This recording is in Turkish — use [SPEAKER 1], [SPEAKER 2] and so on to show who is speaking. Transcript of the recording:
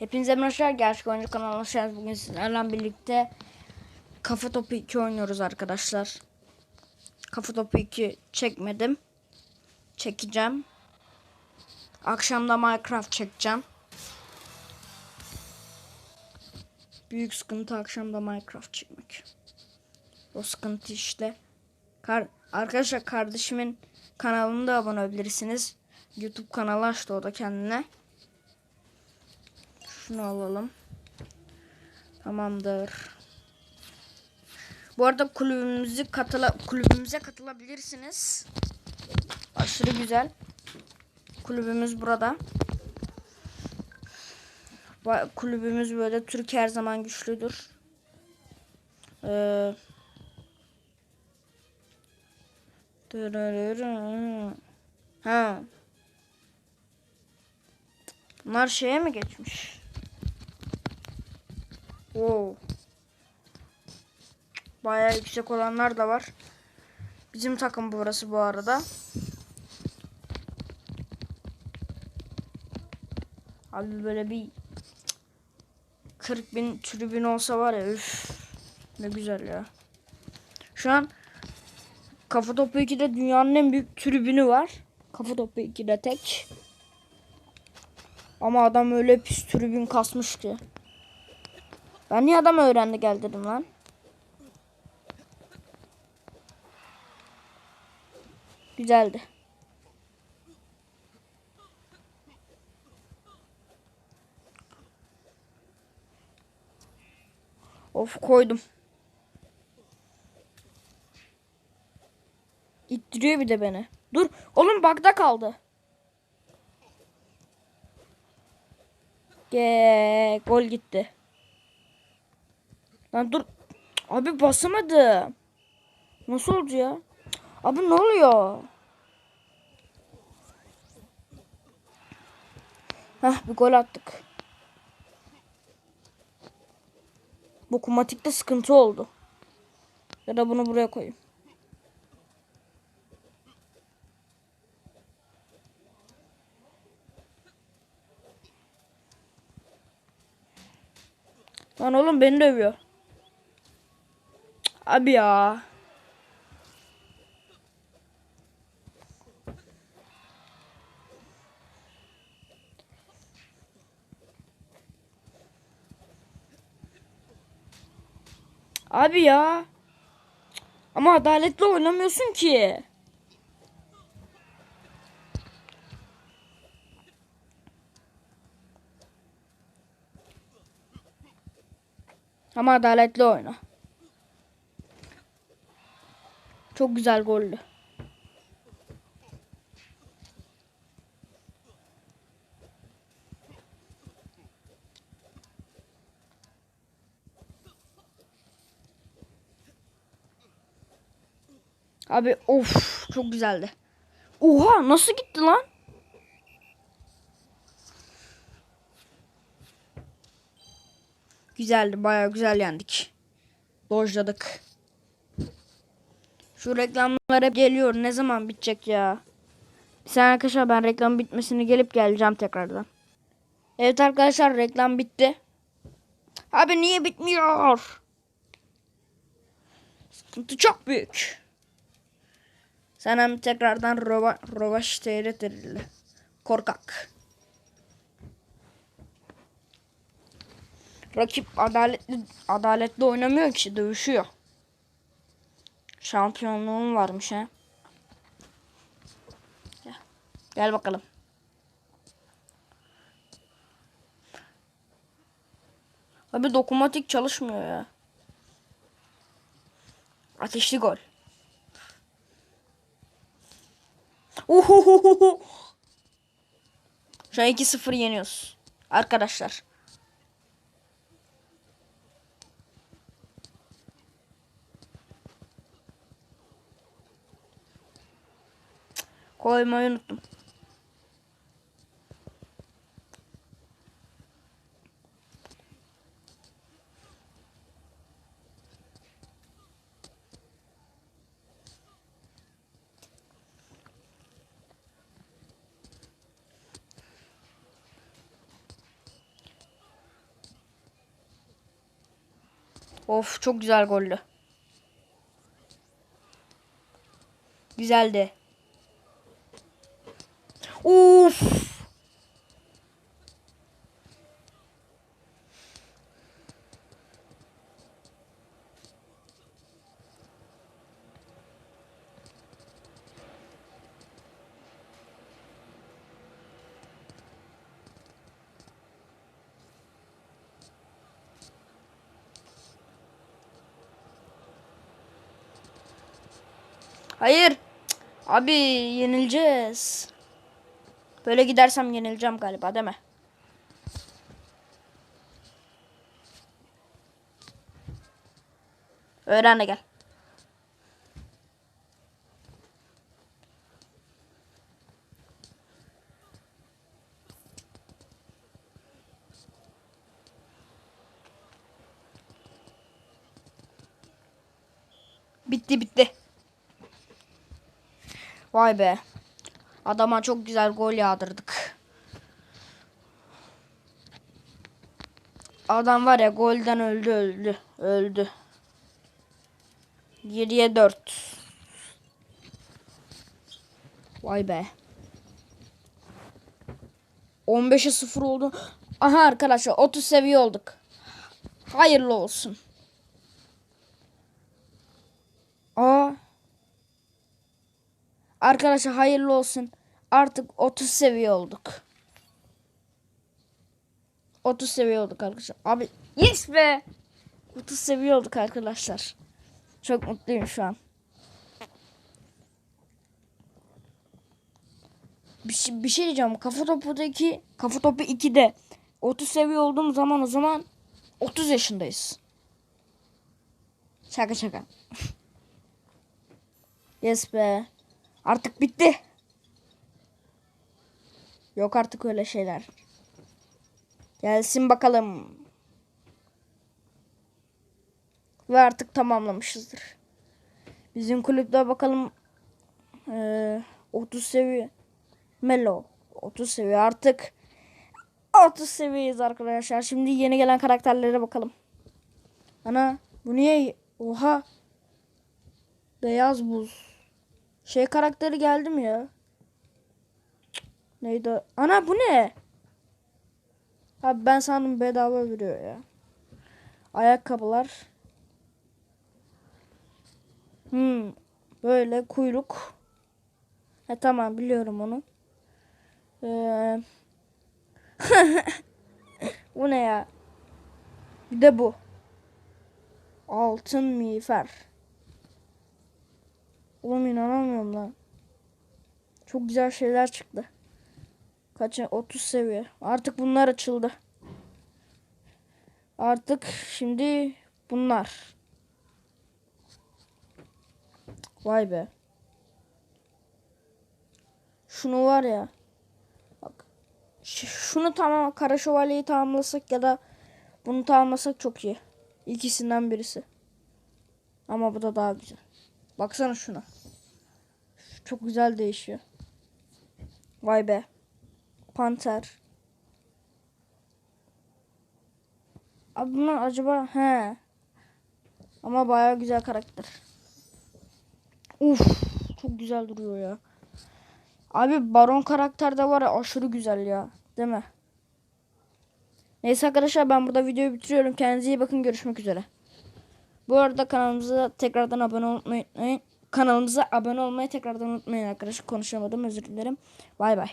[SPEAKER 1] Hepinize merhaba Gerçek Oyuncu kanalına hoş. Bugün sizlerle birlikte Kafa Topu 2 oynuyoruz arkadaşlar. Kafa Topu 2 çekmedim. Çekeceğim. Akşamda Minecraft çekeceğim. Büyük sıkıntı akşamda Minecraft çekmek. O sıkıntı işte. Kar arkadaşlar kardeşimin kanalına da abone olabilirsiniz. YouTube kanalı açtı o da kendine. Şunu alalım. Tamamdır. Bu arada kulübümüzü katıla kulübümüze katılabilirsiniz. Aşırı güzel. Kulübümüz burada. Kulübümüz böyle Türkiye her zaman güçlüdür. Ee. Ha. Bunlar şeye mi geçmiş? Oo. Bayağı yüksek olanlar da var. Bizim takım burası bu arada. Abi böyle bir 40 bin tribün olsa var ya üf. Ne güzel ya. Şu an Kafa Topu 2'de dünyanın en büyük tribünü var. Kafa Topu 2'de tek. Ama adam öyle pis tribün kasmış ki. Ben niye adam öğrendi gel dedim lan. Güzeldi. Of koydum. İttiriyor bir de beni. Dur oğlum bagda kaldı. Ge gol gitti. Lan dur. Abi basamadım. Nasıl oldu ya? Abi ne oluyor? Hah bir gol attık. Bu kumatikte sıkıntı oldu. Ya da bunu buraya koyayım. Lan oğlum beni dövüyor. Abi ya. Abi ya. Ama adaletli oynamıyorsun ki. Ama adaletli oyna. Çok güzel gollü. Abi of çok güzeldi. Oha nasıl gitti lan? Güzeldi bayağı güzel yendik. Dojladık. Şu reklamlar hep geliyor. Ne zaman bitecek ya? Bir saniye arkadaşlar ben reklam bitmesini gelip geleceğim tekrardan. Evet arkadaşlar reklam bitti. Abi niye bitmiyor? Sıkıntı çok büyük. Sana tekrardan rova, rovaş seyretildi. Korkak. Rakip adaletli adaletli oynamıyor ki dövüşüyor. Şampiyonluğum varmış ha. Gel, bakalım. Abi dokunmatik çalışmıyor ya. Ateşli gol. Uhuhuhu. Şu an 2-0 yeniyoruz. Arkadaşlar. Koymayı unuttum. Of çok güzel gollü. Güzeldi. Uf. Hayır. Abi yenileceğiz. Böyle gidersem yenileceğim galiba değil mi? Öğren de gel. Bitti bitti. Vay be. Adama çok güzel gol yağdırdık. Adam var ya golden öldü öldü. Öldü. 7'ye 4. Vay be. 15'e 0 oldu. Aha arkadaşlar 30 seviye olduk. Hayırlı olsun. Arkadaşlar hayırlı olsun. Artık 30 seviye olduk. 30 seviye olduk arkadaşlar. Abi yes be. 30 seviye olduk arkadaşlar. Çok mutluyum şu an. Bir şey, bir şey diyeceğim. Kafa topudaki kafa topu 2'de 30 seviye olduğum zaman o zaman 30 yaşındayız. Şaka şaka. yes be. Artık bitti. Yok artık öyle şeyler. Gelsin bakalım. Ve artık tamamlamışızdır. Bizim kulüpte bakalım eee 30 seviye. Melo 30 seviye artık 30 seviyeyiz arkadaşlar. Şimdi yeni gelen karakterlere bakalım. Ana bu niye? Oha. Beyaz buz. Şey karakteri geldi mi ya? Neydi? Ana bu ne? Abi ben sandım bedava veriyor ya. Ayakkabılar. Hmm. Böyle kuyruk. Ha tamam biliyorum onu. Ee... bu ne ya? Bir de bu. Altın miğfer. Oğlum inanamıyorum lan. Çok güzel şeyler çıktı. Kaç 30 seviye. Artık bunlar açıldı. Artık şimdi bunlar. Vay be. Şunu var ya. Bak. Şunu tamam kara şövalyeyi tamamlasak ya da bunu tamamlasak çok iyi. İkisinden birisi. Ama bu da daha güzel. Baksana şuna. Çok güzel değişiyor. Vay be. Panter. Abi bunlar acaba he. Ama bayağı güzel karakter. Uf, çok güzel duruyor ya. Abi Baron karakter de var ya aşırı güzel ya. Değil mi? Neyse arkadaşlar ben burada videoyu bitiriyorum. Kendinize iyi bakın. Görüşmek üzere. Bu arada kanalımıza tekrardan abone olmayı unutmayın. Kanalımıza abone olmayı tekrardan unutmayın arkadaşlar. Konuşamadım özür dilerim. Bay bay.